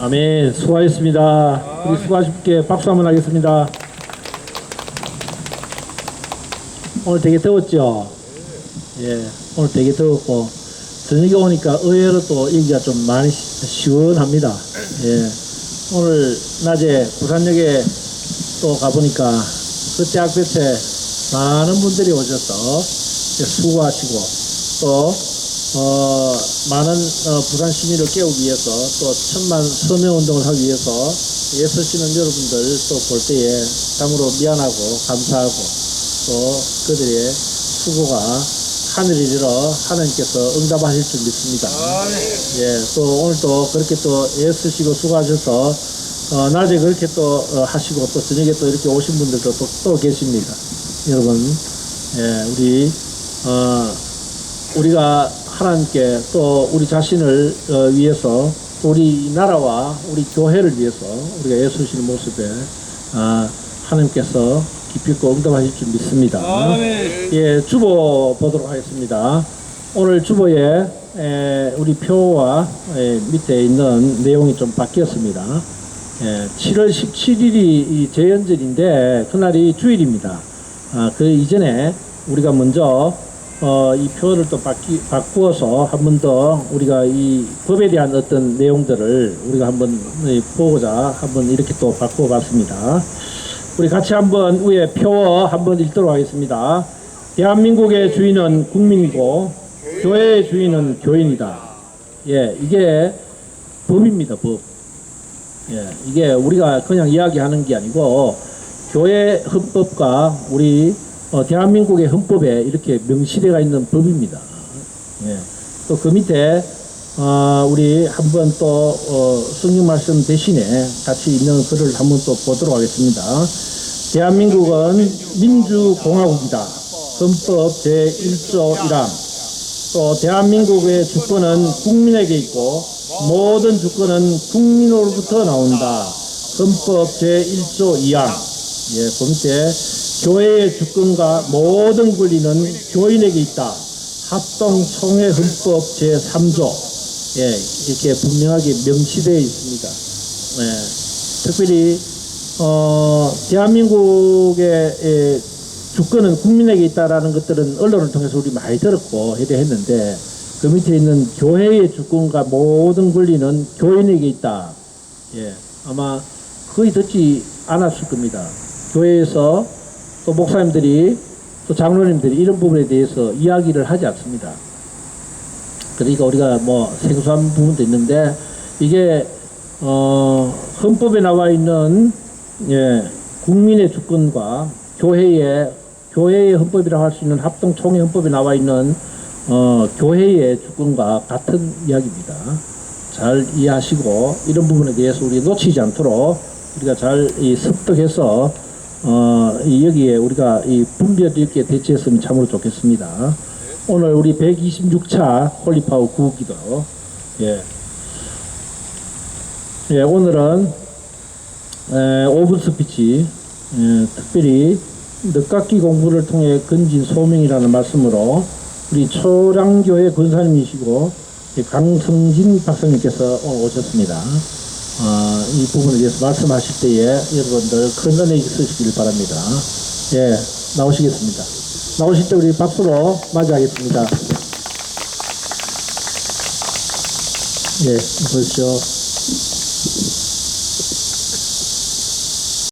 아멘. 수고하셨습니다. 우리 수고하십게 박수 한번 하겠습니다. 오늘 되게 더웠죠? 예, 오늘 되게 더웠고, 저녁에 오니까 의외로 또 여기가 좀 많이 시- 시원합니다. 예, 오늘 낮에 부산역에 또 가보니까 그때 학교에 많은 분들이 오셔서 수고하시고 또 어, 많은 어, 부산 시민을 깨우기 위해서 또 천만 서명 운동을 하기 위해서 애쓰시는 여러분들 또 볼 때에 참으로 미안하고 감사하고 또 그들의 수고가 하늘이리러 하나님께서 응답하실 줄 믿습니다. 예, 또 오늘 또 그렇게 또 애쓰시고 수고하셔서 어, 낮에 그렇게 또 어, 하시고 또 저녁에 또 이렇게 오신 분들도 또, 또 계십니다. 여러분, 예, 우리 어, 우리가 하나님께 또 우리 자신을 어, 위해서 또 우리 나라와 우리 교회를 위해서 우리가 애쓰시는 모습에 아, 하나님께서 기필코 응답하실 줄 믿습니다. 예, 주보 보도록 하겠습니다. 오늘 주보에 에, 우리 표와 에, 밑에 있는 내용이 좀 바뀌었습니다. 예, 7월 17일이 이 재연절인데 그날이 주일입니다. 아, 그 이전에 우리가 먼저 어, 이 표를 또 바뀌, 바꾸어서 한 번 더 우리가 이 법에 대한 어떤 내용들을 우리가 한번 예, 보고자 한번 이렇게 또 바꿔봤습니다. 우리 같이 한번 위에 표 한번 읽도록 하겠습니다. 대한민국의 주인은 국민이고 교회의 주인은 교인이다. 예, 이게 법입니다, 법. 예, 이게 우리가 그냥 이야기하는 게 아니고 교회 헌법과 우리 어, 대한민국의 헌법에 이렇게 명시되어 있는 법입니다. 예, 또그 밑에 어, 우리 한번 또 어, 성경 말씀 대신에 같이 있는 글을 한번 또 보도록 하겠습니다. 대한민국은 민주공화국이다. 헌법 제1조 1항 또 대한민국의 주권은 국민에게 있고 모든 주권은 국민으로부터 나온다. 헌법 제1조 2항. 예, 그 밑에 교회의 주권과 모든 권리는 교인에게 있다. 합동총회 헌법 제3조. 예, 이렇게 분명하게 명시되어 있습니다. 예, 특별히 어, 대한민국의 에, 주권은 국민에게 있다라는 것들은 언론을 통해서 우리 많이 들었고 해대했는데 그 밑에 있는 교회의 주권과 모든 권리는 교인에게 있다. 예, 아마 거의 듣지 않았을 겁니다. 교회에서 또 목사님들이 또 장로님들이 이런 부분에 대해서 이야기를 하지 않습니다. 그러니까 우리가 뭐 생소한 부분도 있는데 이게 어, 헌법에 나와 있는 예, 국민의 주권과 교회의 교회의 헌법이라고 할 수 있는 합동 총회 헌법에 나와 있는 어, 교회의 주권과 같은 이야기입니다. 잘 이해하시고 이런 부분에 대해서 우리 놓치지 않도록 우리가 잘 이 습득해서 어, 이 여기에 우리가 이 분별 있게 대처했으면 참으로 좋겠습니다. 오늘 우리 126차 홀리파워 구기도 예. 예, 오늘은 에, 오분 스피치 에, 특별히 늦깎이 공부를 통해 건진 소명이라는 말씀으로 우리 초량교회 권사님이시고 이 강성진 박사님께서 오셨습니다. 어, 이 부분에 대해서 말씀하실 때에 여러분들 큰 은혜 있으시길 바랍니다. 예, 나오시겠습니다. 나오실 때 우리 박수로 맞이하겠습니다. 예, 보십시오.